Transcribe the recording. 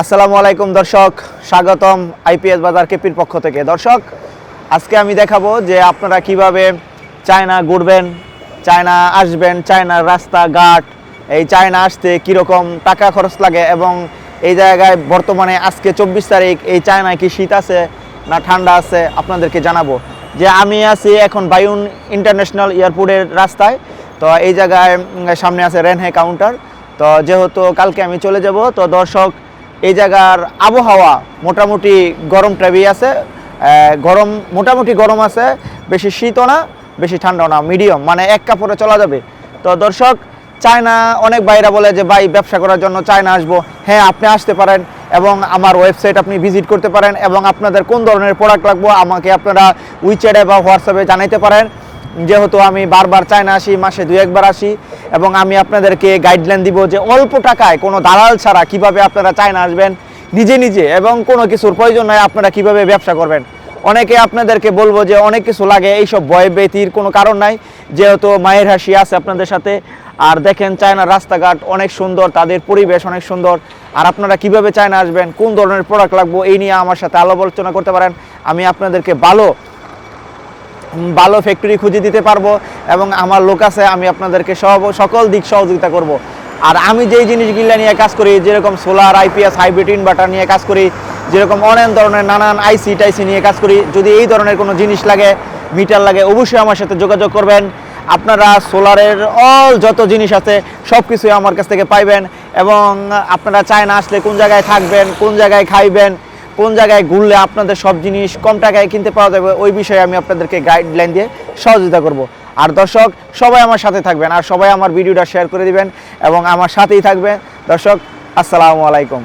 আসসালামু আলাইকুম, দর্শক। স্বাগতম আইপিএস বাজার কেপির পক্ষ থেকে। দর্শক, আজকে আমি দেখাবো যে আপনারা কীভাবে চায়না ঘুরবেন, চায়না আসবেন, চায়নার রাস্তাঘাট, এই চায়না আসতে কীরকম টাকা খরচ লাগে এবং এই জায়গায় বর্তমানে আজকে চব্বিশ তারিখ, এই চায়নায় কি শীত আছে না ঠান্ডা আছে আপনাদেরকে জানাব। যে আমি আছি এখন বায়ুন ইন্টারন্যাশনাল এয়ারপোর্টের রাস্তায়, তো এই জায়গায় সামনে আছে রেনহে কাউন্টার। তো যেহেতু কালকে আমি চলে যাব, তো দর্শক এই জায়গার আবহাওয়া মোটামুটি গরম টাইপই আছে। গরম, মোটামুটি গরম আছে, বেশি শীতও না, বেশি ঠান্ডাও না মিডিয়াম মানে এক কাপড়ে চলা যাবে। তো দর্শক, চায়না, অনেক বাইরা বলে যে, ভাই, ব্যবসা করার জন্য চায়না আসব। হ্যাঁ আপনি আসতে পারেন এবং আমার ওয়েবসাইট আপনি ভিজিট করতে পারেন এবং আপনাদের কোন ধরনের প্রোডাক্ট লাগবো আমাকে আপনারা উইচ্যাটে বা হোয়াটসঅ্যাপে জানাইতে পারেন। যেহেতু আমি বারবার চায়না আসি, মাসে দুই একবার আসি এবং আমি আপনাদেরকে গাইডলাইন দিব যে অল্প টাকায় কোনো দালাল ছাড়া কীভাবে আপনারা চায়না আসবেন, নিজে নিজে এবং কোনো কিছুর প্রয়োজন নয় আপনারা কীভাবে ব্যবসা করবেন। অনেকে আপনাদেরকে বলব যে অনেক কিছু লাগে, এইসব ভয় ব্যতির কোনো কারণ নাই, যেহেতু মায়ের হাসি আছে আপনাদের সাথে। আর দেখেন চায়নার রাস্তাঘাট অনেক সুন্দর, তাদের পরিবেশ অনেক সুন্দর। আর আপনারা কীভাবে চায়না আসবেন, কোন ধরনের প্রোডাক্ট লাগবো, এই নিয়ে আমার সাথে আলাপ আলোচনা করতে পারেন। আমি আপনাদেরকে ভালো ভালো ফ্যাক্টরি খুঁজে দিতে পারব এবং আমার লোক আছে, আমি আপনাদেরকে সব, সকল দিক সহযোগিতা করব। আর আমি যেই জিনিসগুলো নিয়ে কাজ করি, যেরকম সোলার আইপিএস হাইব্রিড ইনভার্টার নিয়ে কাজ করি, যেরকম অনেক ধরনের নানান আইসি টাইসি নিয়ে কাজ করি, যদি এই ধরনের কোনো জিনিস লাগে মিটার লাগে, অবশ্যই আমার সাথে যোগাযোগ করবেন আপনারা সোলারের অল যত জিনিস আছে সব কিছুই আমার কাছ থেকে পাইবেন এবং আপনারা চায় না আসলে কোন জায়গায় থাকবেন, কোন জায়গায় খাইবেন কোন জায়গায় ঘুরলে আপনাদের সব জিনিস কম টাকায় কিনতে পাওয়া যাবে, ওই বিষয়ে আমি আপনাদেরকে গাইডলাইন দিয়ে সহযোগিতা করব। আর দর্শক, সবাই আমার সাথে থাকবেন আর সবাই আমার ভিডিওটা শেয়ার করে দিবেন এবং আমার সাথেই থাকবেন দর্শক, আসসালামু আলাইকুম।